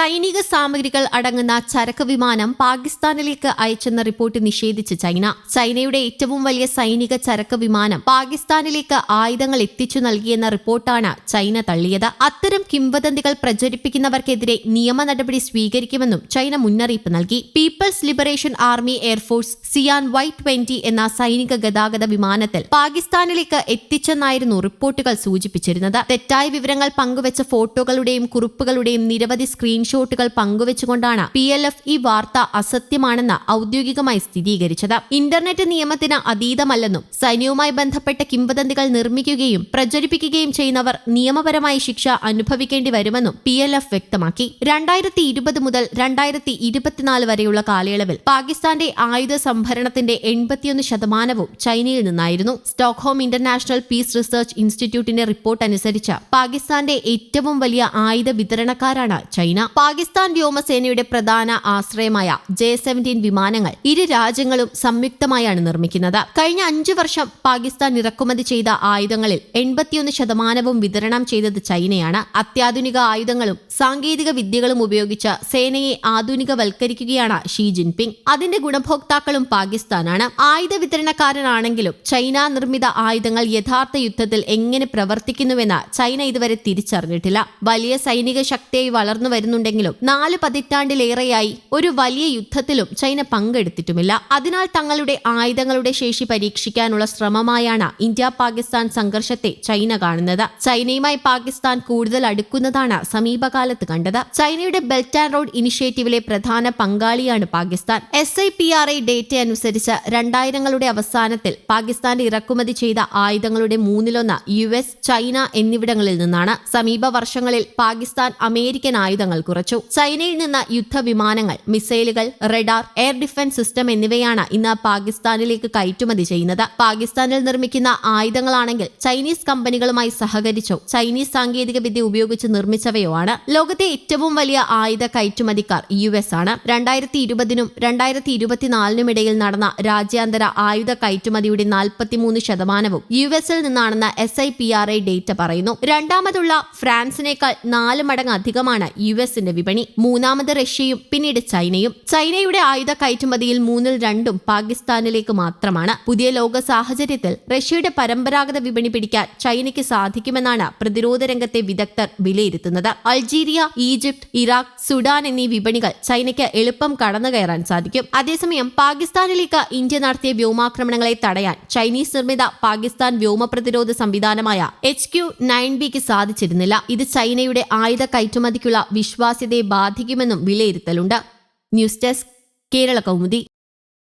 സൈനിക സാമഗ്രികൾ അടങ്ങുന്ന ചരക്ക് വിമാനം പാകിസ്ഥാനിലേക്ക് അയച്ചെന്ന റിപ്പോർട്ട് നിഷേധിച്ച് ചൈന. ചൈനയുടെ ഏറ്റവും വലിയ സൈനിക ചരക്ക് വിമാനം പാകിസ്ഥാനിലേക്ക് ആയുധങ്ങൾ എത്തിച്ചു നൽകിയെന്ന റിപ്പോർട്ടാണ് ചൈന തള്ളിയത്. അത്തരം കിംവദന്തികൾ പ്രചരിപ്പിക്കുന്നവർക്കെതിരെ നിയമ നടപടി സ്വീകരിക്കുമെന്നും ചൈന മുന്നറിയിപ്പ് നൽകി. People's liberation army air force Xian Y twenty എന്ന സൈനിക ഗതാഗത വിമാനത്തിൽ പാകിസ്ഥാനിലേക്ക് എത്തിച്ചെന്നായിരുന്നു റിപ്പോർട്ടുകൾ സൂചിപ്പിച്ചിരുന്നത്. തെറ്റായ വിവരങ്ങൾ പങ്കുവച്ച ഫോട്ടോകളുടെയും കുറിപ്പുകളുടെയും നിരവധി സ്ക്രീൻഷോട്ടുകൾ പങ്കുവച്ചുകൊണ്ടാണ് പി എൽ എഫ് ഈ വാർത്ത അസത്യമാണെന്ന് ഔദ്യോഗികമായി സ്ഥിരീകരിച്ചത്. ഇന്റർനെറ്റ് നിയമത്തിന് അതീതമല്ലെന്നും സൈന്യവുമായി ബന്ധപ്പെട്ട കിംവദന്തികൾ നിർമ്മിക്കുകയും പ്രചരിപ്പിക്കുകയും ചെയ്യുന്നവർ നിയമപരമായി ശിക്ഷ അനുഭവിക്കേണ്ടി വരുമെന്നും പി എൽ എഫ് വ്യക്തമാക്കി. രണ്ടായിരത്തി ഇരുപത് മുതൽ രണ്ടായിരത്തി ഇരുപത്തിനാല് വരെയുള്ള കാലയളവിൽ പാകിസ്ഥാന്റെ ആയുധ സംഭരണത്തിന്റെ എൺപത്തിയൊന്ന് ശതമാനവും ചൈനയിൽ നിന്നായിരുന്നു. സ്റ്റോക്ക്ഹോം ഇന്റർനാഷണൽ പീസ് റിസർച്ച് ഇൻസ്റ്റിറ്റ്യൂട്ടിന്റെ റിപ്പോർട്ട് അനുസരിച്ച് പാകിസ്ഥാന്റെ ഏറ്റവും വലിയ ആയുധ വിതരണക്കാരാണ് ചൈന. പാകിസ്ഥാൻ വ്യോമസേനയുടെ പ്രധാന ആശ്രയമായ ജെ സെവന്റീൻ വിമാനങ്ങൾ ഇരു രാജ്യങ്ങളും സംയുക്തമായാണ് നിർമ്മിക്കുന്നത്. കഴിഞ്ഞ അഞ്ചു വർഷം പാകിസ്ഥാൻ ഇറക്കുമതി ചെയ്ത ആയുധങ്ങളിൽ എൺപത്തിയൊന്ന് ശതമാനവും വിതരണം ചെയ്തത് ചൈനയാണ്. അത്യാധുനിക ആയുധങ്ങളും സാങ്കേതിക വിദ്യകളും ഉപയോഗിച്ച് സേനയെ ആധുനികവൽക്കരിക്കുകയാണ് ഷീ ജിൻപിങ്. അതിന്റെ ഗുണഭോക്താക്കളും പാകിസ്ഥാനാണ്. ആയുധ വിതരണക്കാരനാണെങ്കിലും ചൈന നിർമ്മിത ആയുധങ്ങൾ യഥാർത്ഥ യുദ്ധത്തിൽ എങ്ങനെ പ്രവർത്തിക്കുന്നുവെന്ന് ചൈന ഇതുവരെ തിരിച്ചറിഞ്ഞിട്ടില്ല. വലിയ സൈനിക ശക്തിയായി വളർന്നു വരുന്നുണ്ടെങ്കിലും നാല് പതിറ്റാണ്ടിലേറെയായി ഒരു വലിയ യുദ്ധത്തിലും ചൈന പങ്കെടുത്തിട്ടുമില്ല. അതിനാൽ തങ്ങളുടെ ആയുധങ്ങളുടെ ശേഷി പരീക്ഷിക്കാനുള്ള ശ്രമമായാണ് ഇന്ത്യ പാകിസ്ഥാൻ സംഘർഷത്തെ ചൈന കാണുന്നത്. ചൈനയുമായി പാകിസ്ഥാൻ കൂടുതൽ അടുക്കുന്നതാണ് സമീപകാലത്ത് കണ്ടത്. ചൈനയുടെ ബെൽറ്റ് ആൻഡ് റോഡ് ഇനിഷ്യേറ്റീവിലെ പ്രധാന പങ്കാളിയാണ് Pakistan. S I P R I data അനുസരിച്ച് രണ്ടായിരങ്ങളുടെ അവസാനത്തിൽ പാകിസ്ഥാൻ ഇറക്കുമതി ചെയ്ത ആയുധങ്ങളുടെ മൂന്നിലൊന്ന് യു എസ് ചൈന എന്നിവിടങ്ങളിൽ നിന്നാണ്. സമീപ വർഷങ്ങളിൽ പാകിസ്ഥാൻ അമേരിക്കൻ ആയുധങ്ങൾ കുറച്ചു. ചൈനയിൽ നിന്ന് യുദ്ധവിമാനങ്ങൾ മിസൈലുകൾ റഡാർ എയർ ഡിഫൻസ് സിസ്റ്റം എന്നിവയാണ് ഇന്ന് പാകിസ്ഥാനിലേക്ക് കയറ്റുമതി ചെയ്യുന്നത്. പാകിസ്ഥാനിൽ നിർമ്മിക്കുന്ന ആയുധങ്ങളാണെങ്കിൽ ചൈനീസ് കമ്പനികളുമായി സഹകരിച്ചോ ചൈനീസ് സാങ്കേതിക വിദ്യ ഉപയോഗിച്ച് നിർമ്മിച്ചവയോ ആണ് ലോകത്തെ ഏറ്റവും വലിയ ആയുധ കയറ്റുമതിക്കാർ യു എസ് ആണ്. രണ്ടായിരത്തി ഇരുപതിനും രണ്ടായിരത്തി ഇരുപത്തിനാലിനും ഇടയിൽ നടന്ന രാജ്യാന്തര ആയുധ കയറ്റുമതിയുടെ നാൽപ്പത്തിമൂന്ന് ശതമാനവും യു എസിൽ നിന്നാണെന്ന് S I P R I data പറയുന്നു. രണ്ടാമതുള്ള ഫ്രാൻസിനേക്കാൾ നാല് മടങ്ങ് അധികമാണ് യു എസിന്റെ വിപണി മൂന്നാമത് റഷ്യയും പിന്നീട് ചൈനയും. ചൈനയുടെ ആയുധ കയറ്റുമതിയിൽ മൂന്നിൽ രണ്ടും പാകിസ്ഥാനിലേക്ക് മാത്രമാണ്. പുതിയ ലോക സാഹചര്യത്തിൽ റഷ്യയുടെ പരമ്പരാഗത വിപണി പിടിക്കാൻ ചൈനയ്ക്ക് സാധിക്കുമെന്നാണ് പ്രതിരോധ രംഗത്തെ വിദഗ്ധർ വിലയിരുത്തുന്നത്. അൾജീരിയ ഈജിപ്ത് ഇറാഖ് സുഡാൻ എന്നീ വിപണികൾ ചൈനയ്ക്ക് എളുപ്പം കടന്നു കയറാൻ സാധിക്കും. അതേസമയം പാകിസ്ഥാനിലേക്ക് ഇന്ത്യ നടത്തിയ വ്യോമാക്രമണങ്ങളെ തടയാൻ ചൈനീസ് നിർമ്മിത പാകിസ്ഥാൻ വ്യോമ പ്രതിരോധ സംവിധാനമായ എച്ച് ക്യു നയൻ ബിക്ക് സാധിച്ചിരുന്നില്ല. ഇത് ചൈനയുടെ ആയുധ കയറ്റുമതിക്കുള്ള വിശ്വാസ്യതയെ ബാധിക്കുമെന്നും വിലയിരുത്തലുണ്ട്. News desk Kerala Kaumudi.